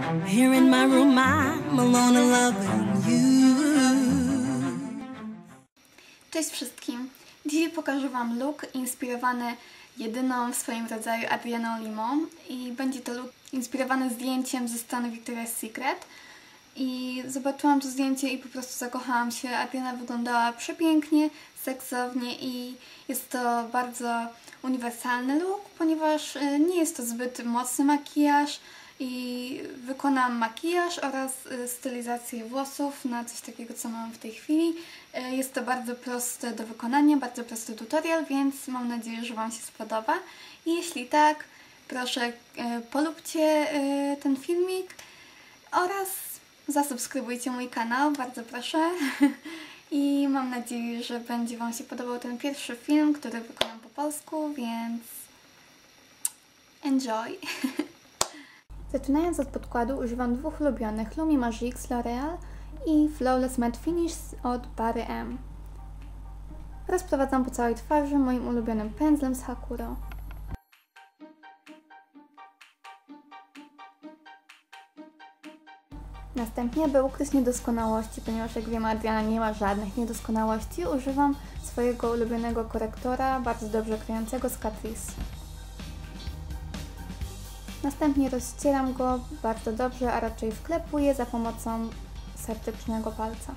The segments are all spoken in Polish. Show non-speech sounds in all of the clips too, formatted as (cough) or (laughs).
Here in my room, I'm alone and loving you. Cześć wszystkim! Dzisiaj pokażę Wam look inspirowany jedyną w swoim rodzaju Adrianą Limą i będzie to look inspirowany zdjęciem ze strony Victoria's Secret i zobaczyłam to zdjęcie i po prostu zakochałam się. Adriana wyglądała przepięknie, seksownie i jest to bardzo uniwersalny look, ponieważ y, nie jest to zbyt mocny makijaż i wykonam makijaż oraz y, stylizację włosów na coś takiego, co mam w tej chwili. Y, Jest to bardzo proste do wykonania, bardzo prosty tutorial, więc mam nadzieję, że Wam się spodoba. I jeśli tak, proszę y, polubcie ten filmik oraz zasubskrybujcie mój kanał, bardzo proszę. (laughs) I mam nadzieję, że będzie Wam się podobał ten pierwszy film, który wykonam po polsku, więc enjoy! (laughs) Zaczynając od podkładu używam dwóch ulubionych Lumi Magique z L'Oreal i Flawless Matte Finish od Barry M. Rozprowadzam po całej twarzy moim ulubionym pędzlem z Hakuro. Następnie, by ukryć niedoskonałości, ponieważ jak wiemy Adriana nie ma żadnych niedoskonałości, używam swojego ulubionego korektora, bardzo dobrze kryjącego z Catrice. Następnie rozcieram go bardzo dobrze, a raczej wklepuję za pomocą sertycznego palca.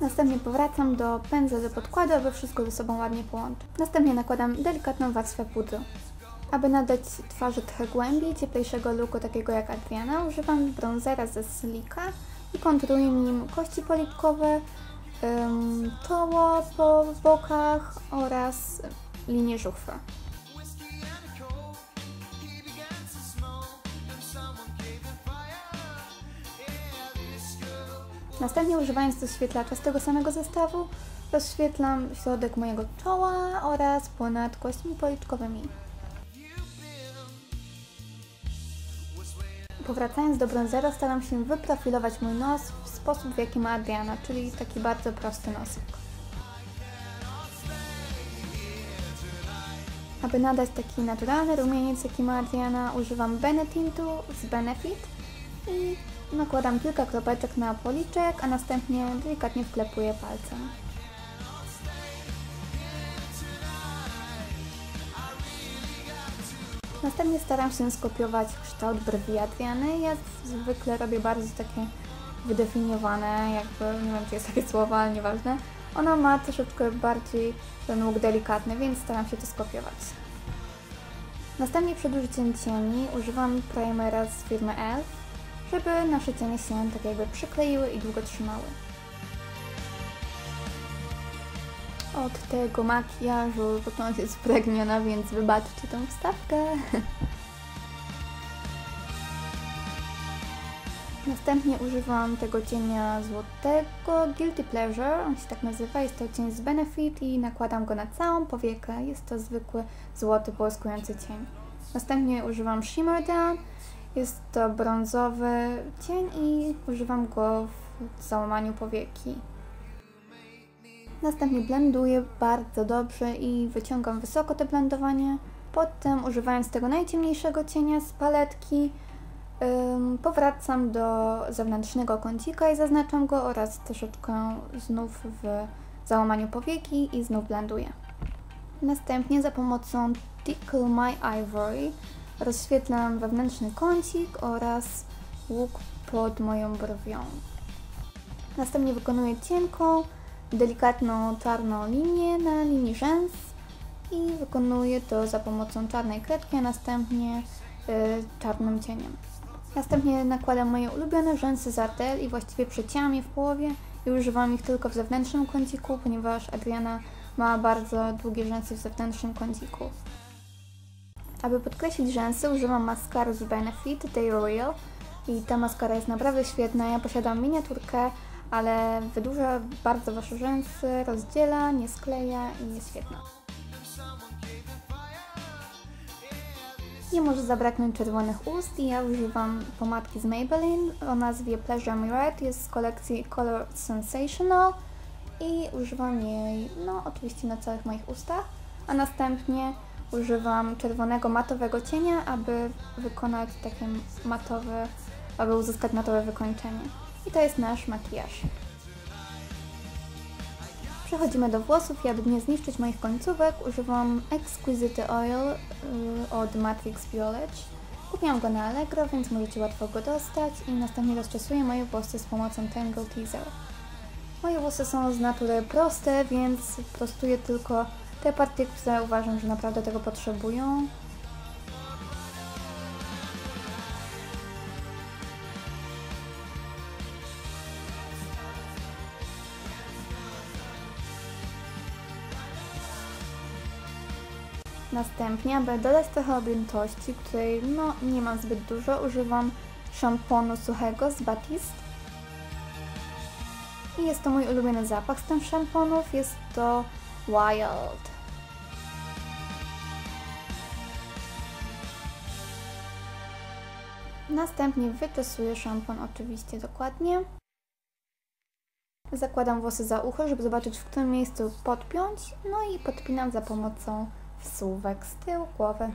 Następnie powracam do pędzla do podkładu, aby wszystko ze sobą ładnie połączyć. Następnie nakładam delikatną warstwę pudru. Aby nadać twarzy trochę głębiej, cieplejszego looku takiego jak Adriana, używam bronzera ze Slika i konturuję nim kości polipkowe, czoło po bokach oraz linię żuchwy. Następnie używając rozświetlacza z tego samego zestawu, rozświetlam środek mojego czoła oraz ponad kośćmi policzkowymi. Powracając do bronzera, staram się wyprofilować mój nos w sposób, w jaki ma Adriana, czyli taki bardzo prosty nosek. Aby nadać taki naturalny rumieniec, jaki ma Adriana, używam Benetintu z Benefit i nakładam kilka kropeczek na policzek, a następnie delikatnie wklepuję palcem. Następnie staram się skopiować kształt brwi Adriany. Ja zwykle robię bardzo takie wydefiniowane, jakby, nie wiem czy jest takie słowo, ale nieważne. Ona ma troszeczkę bardziej ten łuk delikatny, więc staram się to skopiować. Następnie przed użyciem cieni używam primera z firmy ELF, żeby nasze cienie się tak jakby przykleiły i długo trzymały. Od tego makijażu zaczęłam się spragniona, więc wybaczcie tą wstawkę. (laughs) Następnie używam tego cienia złotego Guilty Pleasure, on się tak nazywa, jest to cień z Benefit i nakładam go na całą powiekę, jest to zwykły złoty błyskujący cień. Następnie używam Shimmer Down, jest to brązowy cień i używam go w załamaniu powieki. Następnie blenduję bardzo dobrze i wyciągam wysoko to blendowanie. Potem używając tego najciemniejszego cienia z paletki powracam do zewnętrznego kącika i zaznaczam go oraz troszeczkę znów w załamaniu powieki i znów blenduję. Następnie za pomocą Tickle My Ivory rozświetlam wewnętrzny kącik oraz łuk pod moją brwią. Następnie wykonuję cienką, delikatną czarną linię na linii rzęs i wykonuję to za pomocą czarnej kredki, a następnie y, czarnym cieniem. Następnie nakładam moje ulubione rzęsy z Artel i właściwie przecięłam je w połowie i używam ich tylko w zewnętrznym kąciku, ponieważ Adriana ma bardzo długie rzęsy w zewnętrznym kąciku. Aby podkreślić rzęsy używam maskary z Benefit Day Real i ta maskara jest naprawdę świetna. Ja posiadam miniaturkę, ale wydłuża bardzo Wasze rzęsy, rozdziela, nie skleja i jest świetna. Nie może zabraknąć czerwonych ust i ja używam pomadki z Maybelline o nazwie Pleasure Me Red, jest z kolekcji Color Sensational i używam jej, no oczywiście na całych moich ustach, a następnie używam czerwonego matowego cienia, aby wykonać takie matowe, aby uzyskać matowe wykończenie. I to jest nasz makijaż. Przechodzimy do włosów i aby nie zniszczyć moich końcówek, używam Exquisite Oil y, od Matrix Village. Kupiłam go na Allegro, więc możecie łatwo go dostać i następnie rozczesuję moje włosy z pomocą Tangle Teaser. Moje włosy są z natury proste, więc prostuję tylko te partie, które uważam, że naprawdę tego potrzebują. Następnie, aby dodać trochę objętości, której no, nie mam zbyt dużo, używam szamponu suchego z Batiste. I jest to mój ulubiony zapach z tych szamponów, jest to Wild. Następnie wyczesuję szampon oczywiście dokładnie. Zakładam włosy za ucho, żeby zobaczyć w którym miejscu podpiąć, no i podpinam za pomocą wsuwek z tyłu głowy.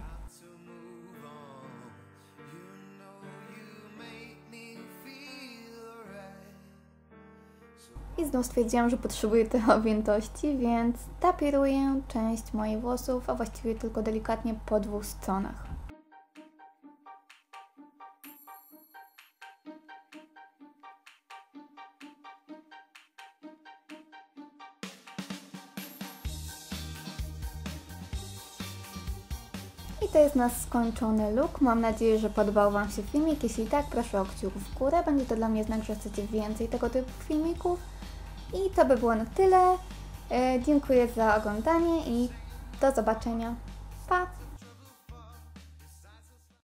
I znów stwierdziłam, że potrzebuję tej objętości, więc tapiruję część moich włosów, a właściwie tylko delikatnie po dwóch stronach. To jest nasz skończony look. Mam nadzieję, że podobał Wam się filmik. Jeśli tak, proszę o kciuk w górę. Będzie to dla mnie znak, że chcecie więcej tego typu filmików. I to by było na tyle. E, dziękuję za oglądanie i do zobaczenia. Pa!